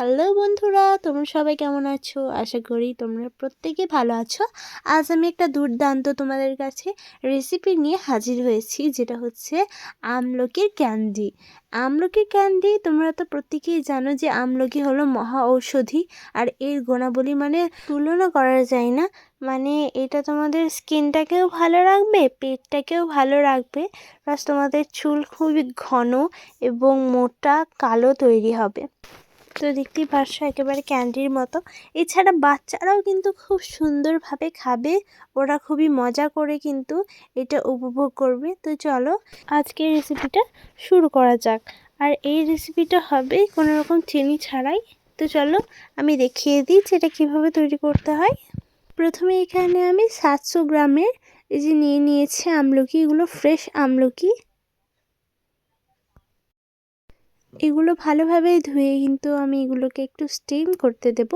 Hello বন্ধুরা, তোমরা সবাই কেমন আছো? আশা করি তোমরা প্রত্যেকে ভালো আছো। আজ আমি একটা দুর্দান্ত তোমাদের কাছে রেসিপি নিয়ে হাজির হয়েছি, যেটা হচ্ছে আমলকির ক্যান্ডি। আমলকির ক্যান্ডি তোমরা তো প্রত্যেকেই জানো যে আমলকি হলো মহা ঔষধি, আর এর গুণাবলী মানে তুলনা করা যায় না। মানে এটা তোমাদের স্কিনটাকেও ভালো রাখবে, পেটটাকেও ভালো রাখবে প্লাস তোমাদের চুল খুবই ঘন এবং মোটা কালো তৈরি হবে। তো দেখতেই পারছ একেবারে ক্যান্ডির মতো। এছাড়া বাচ্চারাও কিন্তু খুব সুন্দরভাবে খাবে। ওরা খুবই মজা করে কিন্তু এটা উপভোগ করবে। তো চলো আজকের রেসিপিটা শুরু করা যাক। আর এই রেসিপিটা হবে কোনো রকম চিনি ছাড়াই। তো চলো আমি দেখিয়ে দিই যে এটা কীভাবে তৈরি করতে হয়। প্রথমে এখানে আমি সাতশো গ্রামের এই যে নিয়ে নিয়েছি আমলকি, এগুলো ফ্রেশ আমলকি। এগুলো ভালোভাবে ধুয়ে কিন্তু আমি এগুলোকে একটু স্টিম করতে দেব।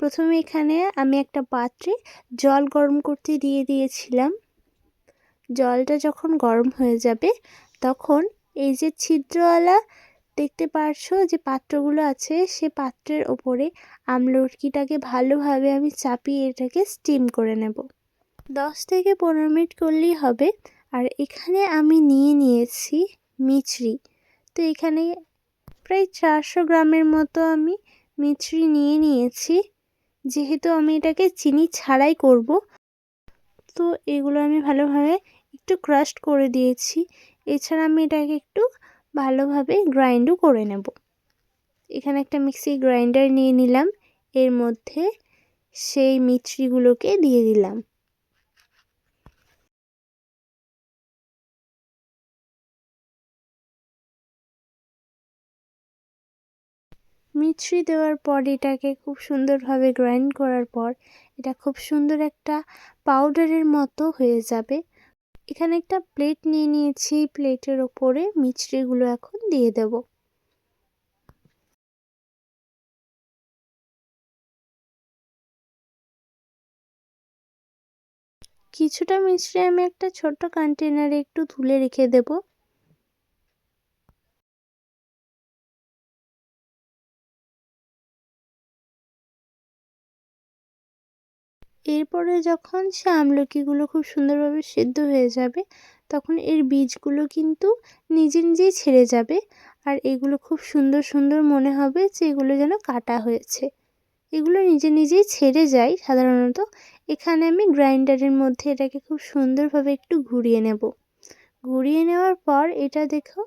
প্রথমে এখানে আমি একটা পাত্রে জল গরম করতে দিয়ে দিয়েছিলাম। জলটা যখন গরম হয়ে যাবে, তখন এই যে ছিদ্রওয়ালা দেখতে পারছ যে পাত্রগুলো আছে, সে পাত্রের ওপরে আমলকিটাকে ভালোভাবে আমি চাপিয়ে এটাকে স্টিম করে নেব। দশ থেকে পনেরো মিনিট করলেই হবে। আর এখানে আমি নিয়ে নিয়েছি মিছরি। তো এখানে প্রায় চারশো গ্রামের মতো আমি মিছরি নিয়ে নিয়েছি। যেহেতু আমি এটাকে চিনি ছাড়াই করব, তো এগুলো আমি ভালোভাবে একটু ক্রাস্ট করে দিয়েছি। এছাড়া আমি এটাকে একটু ভালোভাবে গ্রাইন্ডও করে নেব। এখানে একটা মিক্সি গ্রাইন্ডার নিয়ে নিলাম। এর মধ্যে সেই মিছরিগুলোকে দিয়ে দিলাম। মিছরি দেওয়ার পর এটাকে খুব সুন্দরভাবে গ্রাইন্ড করার পর এটা খুব সুন্দর একটা পাউডারের মতো হয়ে যাবে। এখানে একটা প্লেট নিয়ে নিয়েছি প্লেটের ওপরে মিছরিগুলো এখন দিয়ে দেব। কিছুটা মিছরি আমি একটা ছোট্ট কন্টেনারে একটু তুলে রেখে দেবো। এরপরে যখন সে আমলকিগুলো খুব সুন্দরভাবে সেদ্ধ হয়ে যাবে, তখন এর বীজগুলো কিন্তু নিজে নিজেই ছেড়ে যাবে আর এগুলো খুব সুন্দর সুন্দর মনে হবে যে এগুলো যেন কাটা হয়েছে। এগুলো নিজে নিজেই ছেড়ে যায় সাধারণত। এখানে আমি গ্রাইন্ডারের মধ্যে এটাকে খুব সুন্দরভাবে একটু ঘুরিয়ে নেব। ঘুরিয়ে নেওয়ার পর এটা দেখো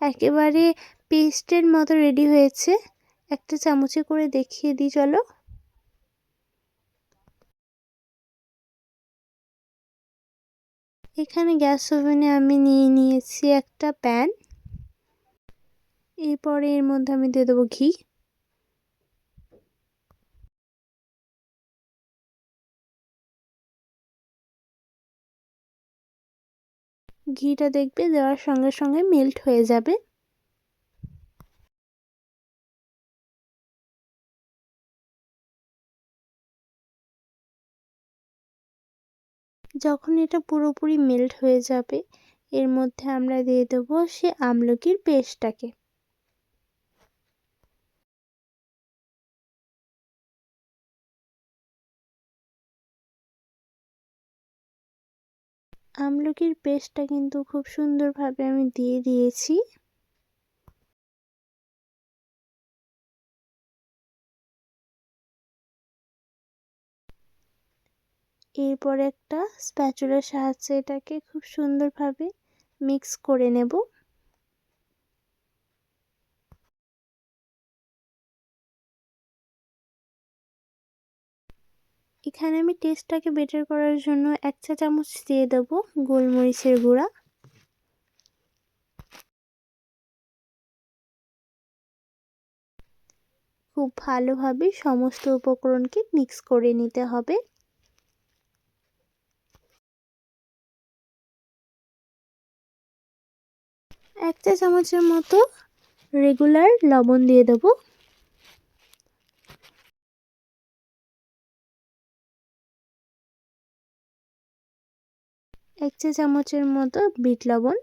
একেবারে পেস্টের মতো রেডি হয়েছে। একটা চামচে করে দেখিয়ে দিই, চলো। এখানে গ্যাস ওভেনে আমি নিয়ে নিয়েছি একটা প্যান। এরপরে এর মধ্যে আমি দিয়ে দেবো ঘি। ঘিটা দেখবে দেওয়ার সঙ্গে সঙ্গে মেল্ট হয়ে যাবে। যখন এটা পুরোপুরি মেল্ট হয়ে যাবে, এর মধ্যে আমরা দিয়ে দেবো সে আমলকির পেস্টটাকে। আমলকির পেস্টটা কিন্তু খুব সুন্দরভাবে আমি দিয়ে দিয়েছি। এরপর একটা স্প্যাচুলার সাহায্যে এটাকে খুব সুন্দরভাবে মিক্স করে নেব। এখানে আমি টেস্টটাকে বেটার করার জন্য এক চা চামচ দিয়ে দেবো গোলমরিচের গুঁড়া। খুব ভালোভাবে সমস্ত উপকরণকে মিক্স করে নিতে হবে। এক চা চামচের মতো রেগুলার লবণ দিয়ে দেবো। এক চা চামচের মতো বিট লবণ।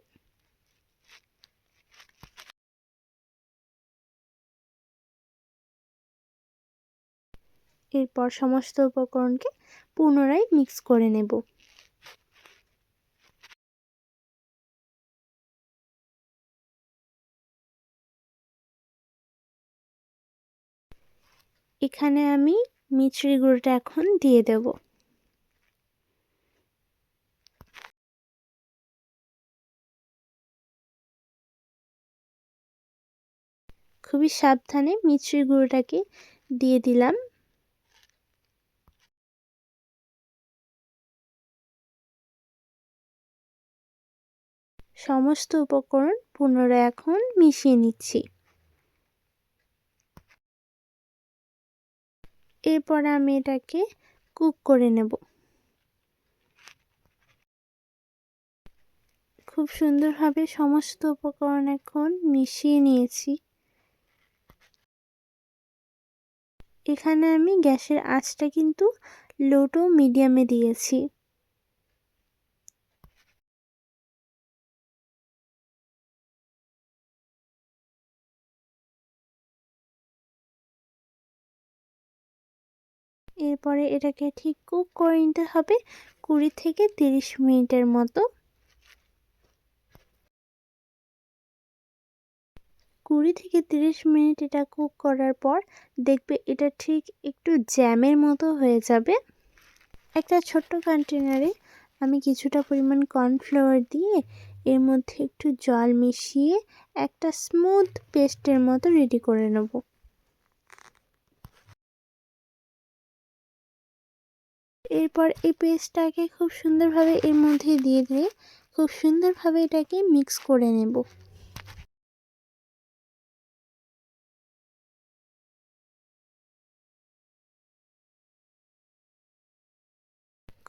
এরপর সমস্ত উপকরণকে পুনরায় মিক্স করে নেব। এখানে আমি মিছরি গুঁড়োটা এখন দিয়ে দেব। খুবই সাবধানে মিছরি গুঁড়োটাকে দিয়ে দিলাম। সমস্ত উপকরণ পুনরায় এখন মিশিয়ে নিচ্ছি। এরপর আমি এটাকে কুক করে নেব। খুব সুন্দরভাবে সমস্ত উপকরণ এখন মিশিয়ে নিয়েছি। এখানে আমি গ্যাসের আঁচটা কিন্তু লোটো মিডিয়ামে দিয়েছি। এরপরে এটাকে ঠিক কুক করে নিতে হবে কুড়ি থেকে তিরিশ মিনিটের মতো। কুড়ি থেকে তিরিশ মিনিট এটা কুক করার পর দেখবে এটা ঠিক একটু জ্যামের মতো হয়ে যাবে। একটা ছোট্ট কন্টেনারে আমি কিছুটা পরিমাণ কর্নফ্লাওয়ার দিয়ে এর মধ্যে একটু জল মিশিয়ে একটা স্মুথ পেস্টের মতো রেডি করে নেব। এরপর এই পেস্টটাকে খুব সুন্দরভাবে এর মধ্যে দিয়ে দিয়ে খুব সুন্দরভাবে এটাকে মিক্স করে নেব।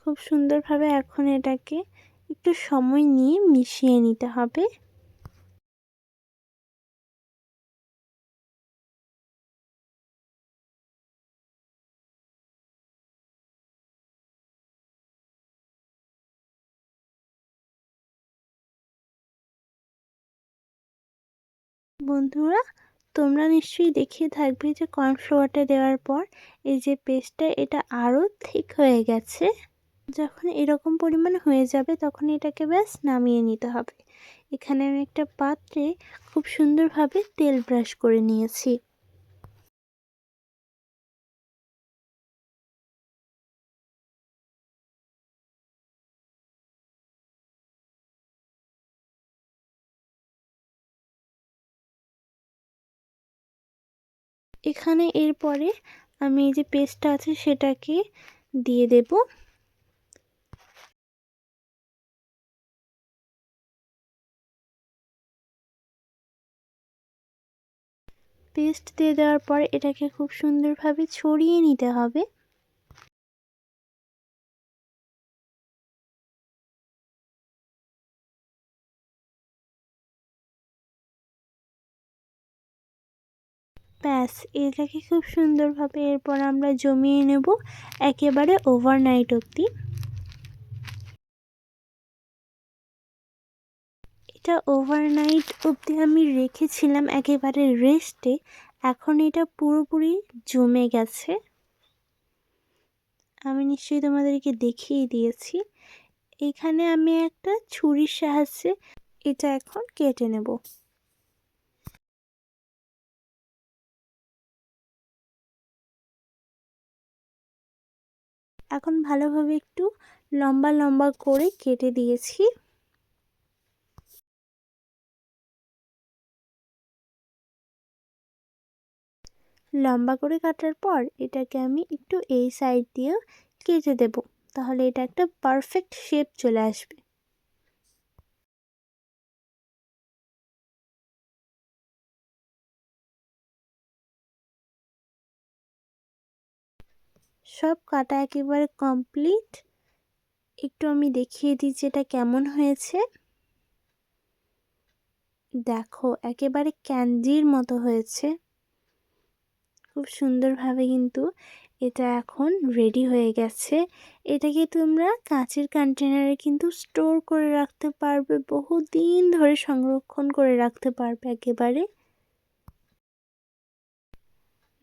খুব সুন্দরভাবে এখন এটাকে একটু সময় নিয়ে মিশিয়ে নিতে হবে। বন্ধুরা, তোমরা নিশ্চয়ই দেখিয়ে থাকবে যে কর্নফ্লাওয়ারটা দেওয়ার পর এই যে পেস্টটা, এটা আরও ঠিক হয়ে গেছে। যখন এরকম পরিমাণ হয়ে যাবে, তখন এটাকে ব্যাস নামিয়ে নিতে হবে। এখানে আমি একটা পাত্রে খুব সুন্দরভাবে তেল ব্রাশ করে নিয়েছি। এখানে এরপরে আমি এই যে পেস্টটা আছে সেটাকে দিয়ে দেব। পেস্ট দিয়ে দেওয়ার পর এটাকে খুব সুন্দরভাবে ছড়িয়ে নিতে হবে। ব্যাস, এটাকে খুব সুন্দরভাবে এরপর আমরা জমিয়ে নেব একেবারে ওভারনাইট অবধি। এটা ওভারনাইট অবধি আমি রেখেছিলাম একেবারে রেস্টে এখন এটা পুরোপুরি জমে গেছে। আমি নিশ্চয়ই তোমাদেরকে দেখিয়ে দিয়েছি। এখানে আমি একটা ছুরির সাহায্যে এটা এখন কেটে নেব। এখন ভালোভাবে একটু লম্বা লম্বা করে কেটে দিয়েছি। লম্বা করে কাটার পর এটাকে আমি একটু এই সাইড দিয়ে কেটে দেব। তাহলে এটা একটা পারফেক্ট শেপ চলে আসবে। সব কাটা একেবারে কমপ্লিট একটু আমি দেখিয়ে দিচ্ছি এটা কেমন হয়েছে। দেখো, একেবারে ক্যান্ডির মতো হয়েছে। খুব সুন্দরভাবে কিন্তু এটা এখন রেডি হয়ে গেছে। এটাকে তোমরা কাঁচের কন্টেনারে কিন্তু স্টোর করে রাখতে পারবে। বহুদিন ধরে সংরক্ষণ করে রাখতে পারবে একেবারে।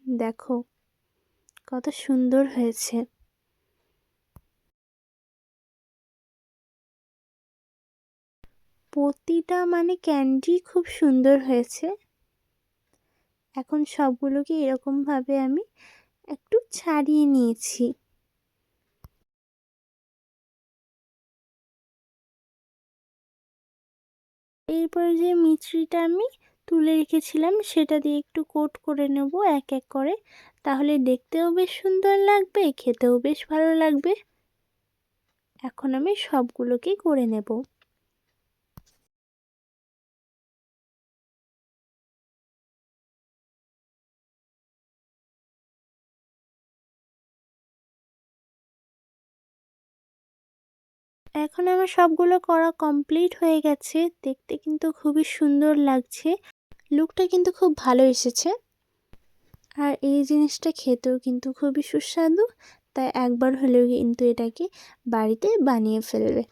দেখো কত সুন্দর হয়েছে। প্রতিটা মানে ক্যান্ডি খুব সুন্দর হয়েছে। এখন সবগুলোকে এরকমভাবে আমি একটু ছাড়িয়ে নিয়েছি। এরপর যে মিছরিটা আমি তুলে রেখেছিলাম, সেটা দিয়ে একটু কোট করে নেব এক এক করে। তাহলে দেখতেও বেশ সুন্দর লাগবে, খেতেও বেশ ভালো লাগবে। এখন আমি সবগুলোকেই করে নেব। এখন আমার সবগুলো করা কমপ্লিট হয়ে গেছে, দেখতে কিন্তু খুবই সুন্দর লাগছে। লুকটা কিন্তু খুব ভালো এসেছে। আর এই জিনিসটা খেতেও কিন্তু খুবই সুস্বাদু, তাই একবার হলেও কিন্তু এটাকে বাড়িতে বানিয়ে ফেলবে।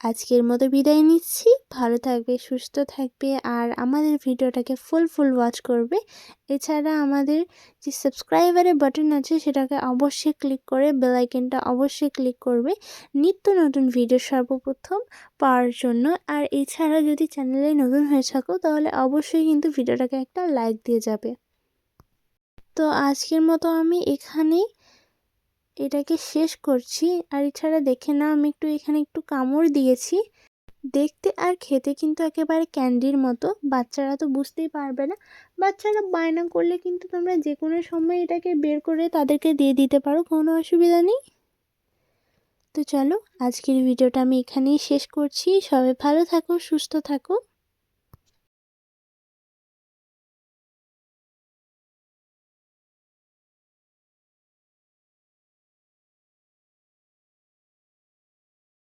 আজকের মতো বিদায় নিচ্ছি। ভালো থাকবে, সুস্থ থাকবে আর আমাদের ভিডিওটাকে ফুল ফুল ওয়াচ করবে। এছাড়া আমাদের যে সাবস্ক্রাইবারের বাটন আছে সেটাকে অবশ্যই ক্লিক করে বেলাইকেনটা অবশ্যই ক্লিক করবে। নিত্য নতুন ভিডিও সর্বপ্রথম পাওয়ার জন্য। আর এছাড়া যদি চ্যানেলে নতুন হয়ে থাকো তাহলে অবশ্যই কিন্তু ভিডিওটাকে একটা লাইক দিয়ে যাবে। তো আজকের মতো আমি এখানেই এটাকে শেষ করছি। আর এছাড়া দেখে না আমি একটু এখানে একটু কামড় দিয়েছি। দেখতে আর খেতে কিন্তু একেবারে ক্যান্ডির মতো। বাচ্চারা তো বুঝতেই পারবে না। বাচ্চারা বায়না করলে কিন্তু তোমরা যে কোনো সময় এটাকে বের করে তাদেরকে দিয়ে দিতে পারো, কোনো অসুবিধা নেই। তো চলো, আজকের ভিডিওটা আমি এখানেই শেষ করছি। সবাই ভালো থাকো, সুস্থ থাকো।